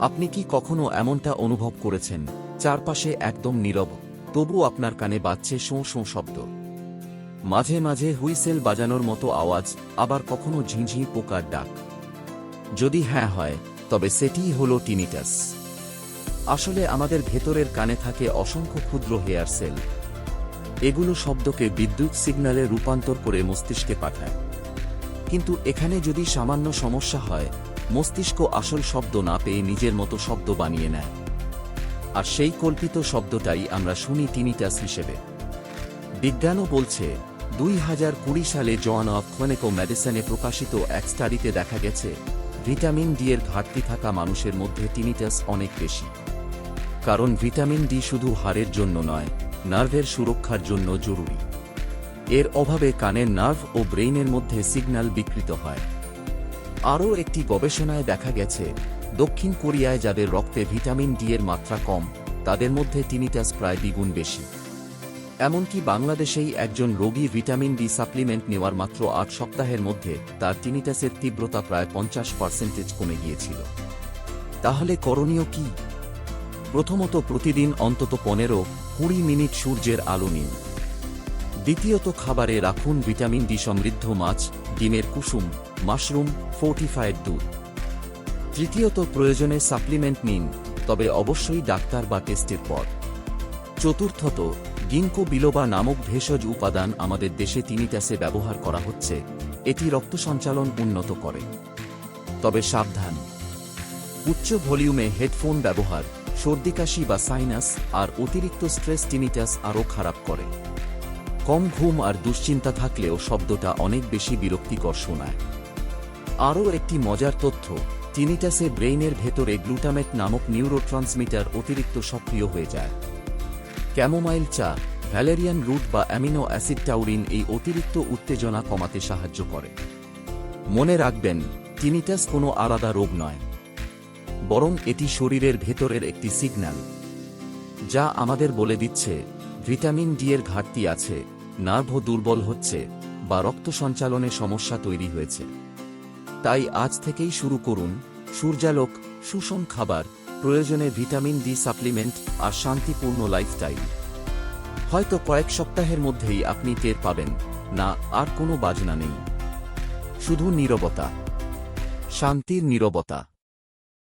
আপনি কি কখনো এমনটা অনুভব করেছেন? চারপাশে একদম নীরব তবু আপনার কানে বাজছে শোঁ শোঁ শব্দ। মাঝে মাঝে হুইসেল বাজানোর মতো আওয়াজ, আবার কখনো ঝিঁঝি পোকার ডাক। যদি হ্যাঁ হয়, তবে সেটিই হল টিনিটাস। আসলে আমাদের ভেতরের কানে থাকে অসংখ্য ক্ষুদ্র হেয়ার সেল। এগুলো শব্দকে বিদ্যুৎ সিগন্যালে রূপান্তর করে মস্তিষ্কে পাঠায়। কিন্তু এখানে যদি সামান্য সমস্যা হয় মস্তিষ্ক আসল শব্দ না পেয়ে নিজের মতো শব্দ বানিয়ে নেয়। আর সেই কল্পিত শব্দটাই আমরা শুনি টিনিটাস হিসেবে। বিজ্ঞানও বলছে, দুই হাজার কুড়ি সালে জন অফ ক্লিনিকো মেডিসিনে প্রকাশিত এক স্টাডিতে দেখা গেছে, ভিটামিন ডি এর ঘাটতি থাকা মানুষের মধ্যে টিনিটাস অনেক বেশি। কারণ ভিটামিন ডি শুধু হাড়ের জন্য নয়, নার্ভের সুরক্ষার জন্য জরুরি। এর অভাবে কানের নার্ভ ও ব্রেইনের মধ্যে সিগন্যাল বিকৃত হয়। আরও একটি গবেষণায় দেখা গেছে, দক্ষিণ কোরিয়ায় যাদের রক্তে ভিটামিন ডি এর মাত্রা কম, তাদের মধ্যে টিনিটাস প্রায় দ্বিগুণ বেশি। এমনকি বাংলাদেশেই একজন রোগী ভিটামিন ডি সাপ্লিমেন্ট নেওয়ার মাত্র আট সপ্তাহের মধ্যে তার টিনিটাসের তীব্রতা প্রায় পঞ্চাশ পার্সেন্টেজ কমে গিয়েছিল। তাহলে করণীয় কি? প্রথমত প্রতিদিন অন্তত পনেরো কুড়ি মিনিট সূর্যের আলো নিন। দ্বিতীয়ত খাবারে রাখুন ভিটামিন ডি সমৃদ্ধ মাছ, ডিমের কুসুম, মাশরুম ফোর্টিফাইড দুধ। তৃতীয়ত প্রয়োজনে সাপ্লিমেন্ট নিন, তবে অবশ্যই ডাক্তার বা টেস্টের পর। চতুর্থত গিঙ্কো বিলোবা নামক ভেষজ উপাদান আমাদের দেশে তিনিটাসে ব্যবহার করা হচ্ছে, এটি রক্ত সঞ্চালন উন্নত করে। তবে সাবধান। উচ্চ ভলিউমে হেডফোন ব্যবহার সর্দিকাশি বা সাইনাস আর অতিরিক্ত স্ট্রেস টিনিটাস আরও খারাপ করে। কম ঘুম আর দুশ্চিন্তা থাকলেও শব্দটা অনেক বেশি বিরক্তিকর শোনায়। আরও একটি মজার তথ্য, টিনিটাসে ব্রেইনের ভেতরে গ্লুটামেট নামক নিউরোট্রান্সমিটার অতিরিক্ত সক্রিয় হয়ে যায়। ক্যামোমাইল চা, ভ্যালেরিয়ান রুট বা অ্যামিনো অ্যাসিড টাউরিন এই অতিরিক্ত উত্তেজনা কমাতে সাহায্য করে। মনে রাখবেন, টিনিটাস কোনো আলাদা রোগ নয়। বরং এটি শরীরের ভেতরের একটি সিগন্যাল, যা আমাদের বলে দিচ্ছে, ভিটামিন ডি এর ঘাটতি আছে নার্ভ দুর্বল হচ্ছে বা রক্ত সঞ্চালনে সমস্যা তৈরি হয়েছে। তাই আজ থেকেই শুরু করুন সূর্যালোক, সুষম খাবার, প্রয়োজনে ভিটামিন ডি সাপ্লিমেন্ট আর শান্তিপূর্ণ লাইফস্টাইল। হয়তো কয়েক সপ্তাহের মধ্যেই আপনি টের পাবেন, না, আর কোনো বাজনা নেই। শুধু নীরবতা। শান্তির নীরবতা।